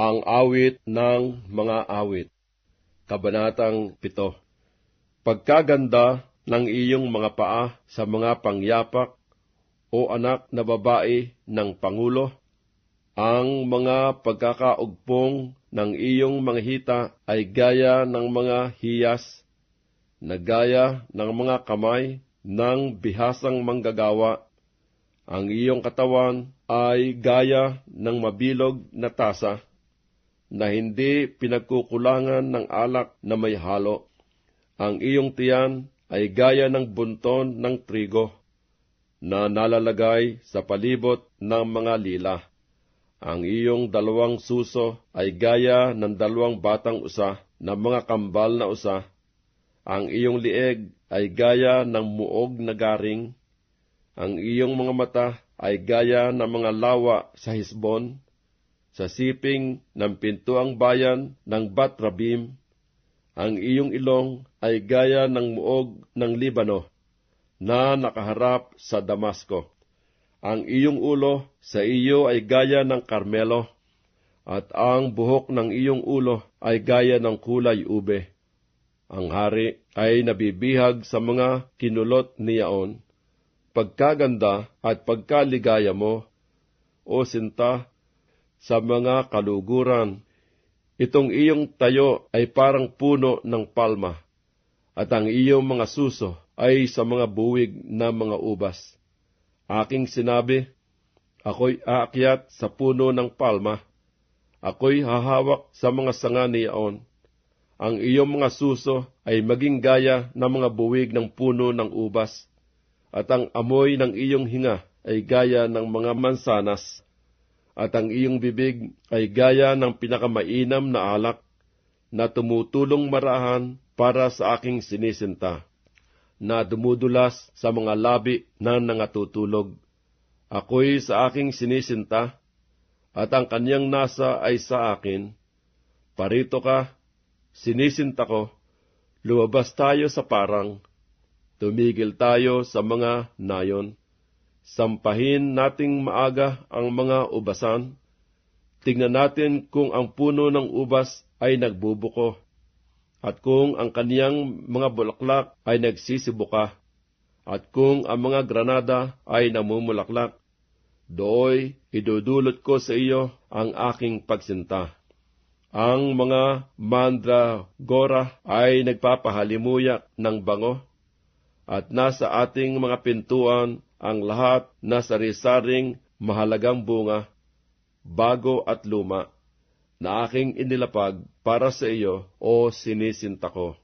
Ang awit ng mga awit. Kabanatang 7. Pagkaganda ng iyong mga paa sa mga pangyapak o anak na babae ng Pangulo, ang mga pagkakaugpong ng iyong mga hita ay gaya ng mga hiyas, na gaya ng mga kamay ng bihasang manggagawa. Ang iyong katawan ay gaya ng mabilog na tasa, na hindi pinagkukulangan ng alak na may halo. Ang iyong tiyan ay gaya ng bunton ng trigo na nalalagay sa palibot ng mga lila. Ang iyong dalawang suso ay gaya ng dalawang batang usa na mga kambal na usa. Ang iyong lieg ay gaya ng muog na garing. Ang iyong mga mata ay gaya ng mga lawa sa hisbon sa siping ng pintuang bayan ng Batrabim. Ang iyong ilong ay gaya ng muog ng Libano na nakaharap sa Damasco. Ang iyong ulo sa iyo ay gaya ng karmelo, at ang buhok ng iyong ulo ay gaya ng kulay ube. Ang hari ay nabibihag sa mga kinulot niyaon. Pagkaganda at pagkaligaya mo, o sinta, sa mga kaluguran. Itong iyong tayo ay parang puno ng palma, at ang iyong mga suso ay sa mga buwig na mga ubas. Aking sinabi, ako'y aakyat sa puno ng palma, ako'y hahawak sa mga sanga niyaon. Ang iyong mga suso ay maging gaya ng mga buwig ng puno ng ubas, at ang amoy ng iyong hinga ay gaya ng mga mansanas at ang iyong bibig ay gaya ng pinakamainam na alak na tumutulong marahan para sa aking sinisinta, na dumudulas sa mga labi na nangatutulog. Ako'y sa aking sinisinta, at ang kanyang nasa ay sa akin. Parito ka, sinisinta ko, lumabas tayo sa parang, tumigil tayo sa mga nayon Sampahin nating maaga ang mga ubasan. Tingnan natin kung ang puno ng ubas ay nagbubuko, at kung ang kaniyang mga bulaklak ay nagsisibuka, at kung ang mga granada ay namumulaklak. Dooy, idudulot ko sa iyo ang aking pagsinta. Ang mga mandragora ay nagpapahalimuyak ng bango, at nasa ating mga pintuan ang lahat na sari-saring mahalagang bunga, bago at luma, na aking inilapag para sa iyo o sinisinta ko.